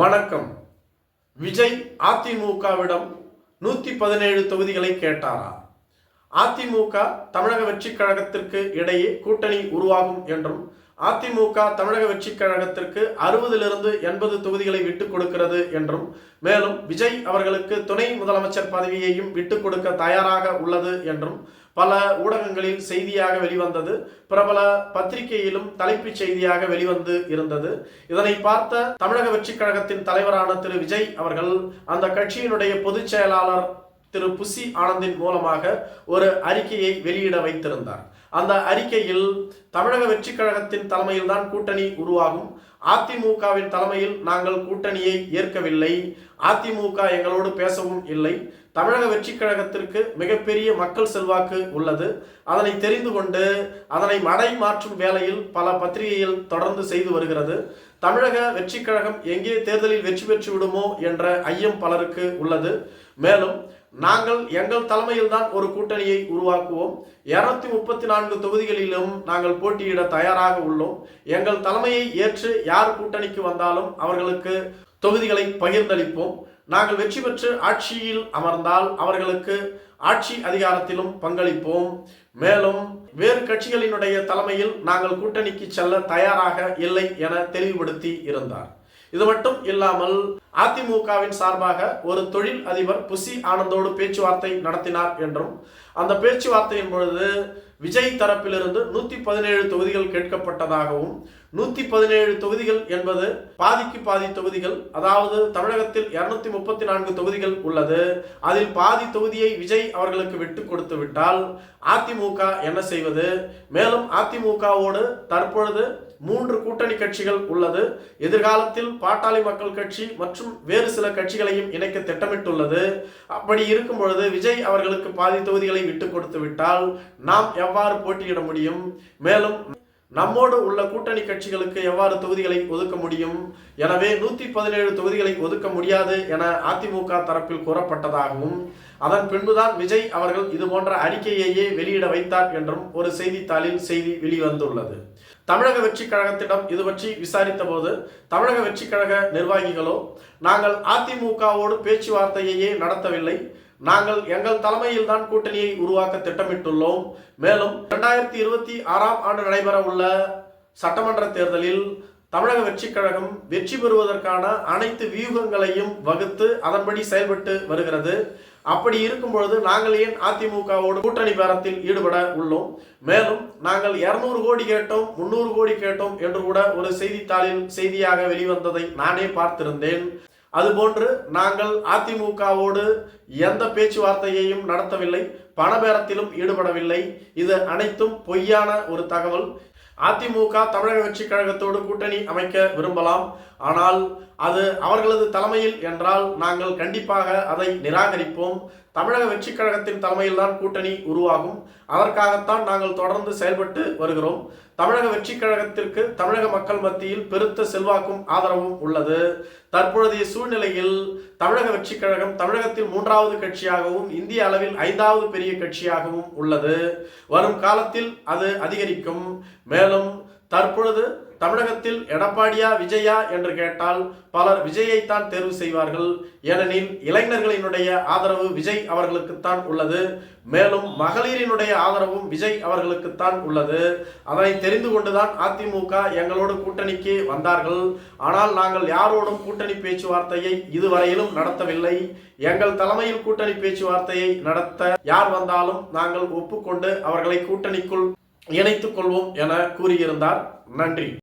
வணக்கம். விஜய் அதிமுகவிடம் நூத்தி பதினேழு தொகுதிகளை கேட்டாரா? அதிமுக தமிழக வெற்றி கழகத்திற்கு இடையே கூட்டணி உருவாகும் என்றும் அதிமுக தமிழக வெற்றிக் கழகத்திற்கு அறுபதிலிருந்து எண்பது தொகுதிகளை விட்டுக் கொடுக்கிறது என்றும் மேலும் விஜய் அவர்களுக்கு துணை முதலமைச்சர் பதவியையும் விட்டுக் கொடுக்க தயாராக உள்ளது என்றும் பல ஊடகங்களில் செய்தியாக வெளிவந்தது. பிரபல பத்திரிகையிலும் தலைப்புச் செய்தியாக வெளிவந்து இருந்தது. இதனை பார்த்த தமிழக வெற்றிக் கழகத்தின் தலைவரான திரு விஜய் அவர்கள் அந்த கட்சியினுடைய பொதுச் செயலாளர் திரு புசி ஆனந்தின் மூலமாக ஒரு அறிக்கையை வெளியிட வைத்திருந்தார். அந்த அறிக்கையில் தமிழக வெற்றி கழகத்தின் தலைமையில் தான் கூட்டணி உருவாகும். அதிமுகவின் தலைமையில் நாங்கள் கூட்டணியை ஏற்கவில்லை. அதிமுக எங்களோடு பேசவும் இல்லை. தமிழக வெற்றி கழகத்திற்கு மிகப்பெரிய மக்கள் செல்வாக்கு உள்ளது. அதனை தெரிந்து கொண்டு அதனை மடை மாற்றும் வேலையில் பல பத்திரிகைகள் தொடர்ந்து செய்து வருகிறது. தமிழக வெற்றி கழகம் எங்கே தேர்தலில் வெற்றி பெற்று விடுமோ என்ற ஐயம் பலருக்கு உள்ளது. மேலும் நாங்கள் எங்கள் தலைமையில் தான் ஒரு கூட்டணியை உருவாக்குவோம். இருநூத்தி முப்பத்தி நான்கு தொகுதிகளிலும் நாங்கள் போட்டியிட தயாராக உள்ளோம். எங்கள் தலைமையை ஏற்று யார் கூட்டணிக்கு வந்தாலும் அவர்களுக்கு தொகுதிகளை பகிர்ந்தளிப்போம். நாங்கள் வெற்றி பெற்று ஆட்சியில் அமர்ந்தால் அவர்களுக்கு ஆட்சி அதிகாரத்திலும் பங்களிப்போம். மேலும் வேறு கட்சிகளினுடைய தலைமையில் நாங்கள் கூட்டணிக்கு செல்ல தயாராக இல்லை என தெளிவுபடுத்தி இருந்தார். இது மட்டும் இல்லாமல் அதிமுகவின் சார்பாக ஒரு தொழில் அதிபர் புசி ஆனந்தோடு பேச்சுவார்த்தை நடத்தினார் என்றும் அந்த பேச்சுவார்த்தையின் பொழுது விஜய் தரப்பிலிருந்து நூத்தி பதினேழு தொகுதிகள் கேட்கப்பட்டதாகவும் நூத்தி பதினேழு தொகுதிகள் என்பது பாதிக்கு பாதி தொகுதிகள் அதாவது தமிழகத்தில் இருநூத்தி முப்பத்தி நான்கு தொகுதிகள் உள்ளது. அதில் பாதி தொகுதியை விஜய் அவர்களுக்கு விட்டு கொடுத்து விட்டால் அதிமுக என்ன செய்வது? மேலும் அதிமுகவோடு தற்பொழுது மூன்று கூட்டணி கட்சிகள் உள்ளது. எதிர்காலத்தில் பாட்டாளி மக்கள் கட்சி மற்றும் வேறு சில கட்சிகளையும் இணைக்க திட்டமிட்டுள்ளது. அப்படி இருக்கும் பொழுது விஜய் அவர்களுக்கு பாதி தொகுதிகளை விட்டு கொடுத்து விட்டால் நாம் எவ்வாறு போட்டியிட முடியும்? மேலும் நம்மோடு உள்ள கூட்டணி கட்சிகளுக்கு எவ்வாறு தொகுதிகளை ஒதுக்க முடியும்? எனவே நூத்தி பதினேழு தொகுதிகளை ஒதுக்க முடியாது என அதிமுக தரப்பில் கூறப்பட்டதாகவும் அதன் பின்புதான் விஜய் அவர்கள் இது போன்ற அறிக்கையையே வெளியிட வைத்தார் என்றும் ஒரு செய்தித்தாளில் செய்தி வெளிவந்துள்ளது. தமிழக வெற்றி கழகத்திடம் இது பற்றி விசாரித்த போது தமிழக வெற்றி கழக நிர்வாகிகளோ நாங்கள் அதிமுகவோடு பேச்சுவார்த்தையையே நடத்தவில்லை. நாங்கள் எங்கள் தலைமையில் தான் கூட்டணியை உருவாக்க திட்டமிட்டுள்ளோம். மேலும் இரண்டாயிரத்தி இருபத்தி ஆறாம் ஆண்டு நடைபெற உள்ள சட்டமன்ற தேர்தலில் தமிழக வெற்றிக் கழகம் வெற்றி பெறுவதற்கான அனைத்து வியூகங்களையும் வகுத்து அதன்படி செயல்பட்டு வருகிறது. அப்படி இருக்கும் பொழுது நாங்கள் ஏன் அதிமுகவோடு கூட்டணி பேரத்தில் ஈடுபட உள்ளோம்? மேலும் நாங்கள் இருநூறு கோடி கேட்டோம் முன்னூறு கோடி கேட்டோம் என்று கூட ஒரு செய்தித்தாளில் செய்தியாக வெளிவந்ததை நானே பார்த்திருந்தேன். அதுபோன்று நாங்கள் அதிமுகவோடு எந்த பேச்சுவார்த்தையையும் நடத்தவில்லை பணபேரத்திலும் ஈடுபடவில்லை. இது அனைத்தும் பொய்யான ஒரு தகவல். அதிமுக தமிழக கட்சி கழகத்தோடு கூட்டணி அமைக்க விரும்பலாம். ஆனால் அது அவர்களது தலைமையில் என்றால் நாங்கள் கண்டிப்பாக அதை நிராகரிப்போம். தமிழக வெற்றி கழகத்தின் தலைமையில்தான் கூட்டணி உருவாகும். அதற்காகத்தான் நாங்கள் தொடர்ந்து செயல்பட்டு வருகிறோம். தமிழக வெற்றி கழகத்திற்கு தமிழக மக்கள் மத்தியில் பெருத்த செல்வாக்கும் ஆதரவும் உள்ளது. தற்பொழுதைய சூழ்நிலையில் தமிழக வெற்றி கழகம் தமிழகத்தில் மூன்றாவது கட்சியாகவும் இந்திய அளவில் ஐந்தாவது பெரிய கட்சியாகவும் உள்ளது. வரும் காலத்தில் அது அதிகரிக்கும். மேலும் தற்பொழுது தமிழகத்தில் எடப்பாடியா விஜயா என்று கேட்டால் பலர் விஜயைத்தான் தேர்வு செய்வார்கள். ஏனெனில் இளைஞர்களினுடைய ஆதரவு விஜய் அவர்களுக்குத்தான் உள்ளது. மேலும் மகளிரினுடைய ஆதரவும் விஜய் அவர்களுக்குத்தான் உள்ளது. அதனை தெரிந்து கொண்டுதான் அதிமுக எங்களோடு கூட்டணிக்கு வந்தார்கள். ஆனால் நாங்கள் யாரோடும் கூட்டணி பேச்சுவார்த்தையை இதுவரையிலும் நடத்தவில்லை. எங்கள் தலைமையில் கூட்டணி பேச்சுவார்த்தையை நடத்த யார் வந்தாலும் நாங்கள் ஒப்புக்கொண்டு அவர்களை கூட்டணிக்குள் இணைத்துக் கொள்வோம் என கூறியிருந்தார். நன்றி.